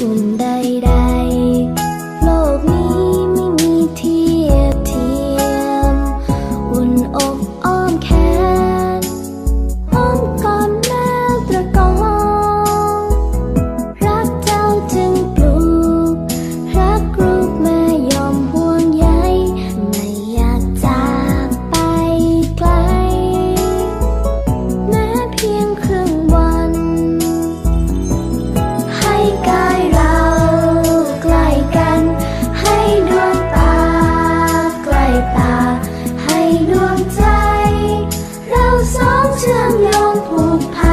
คุณใด 不怕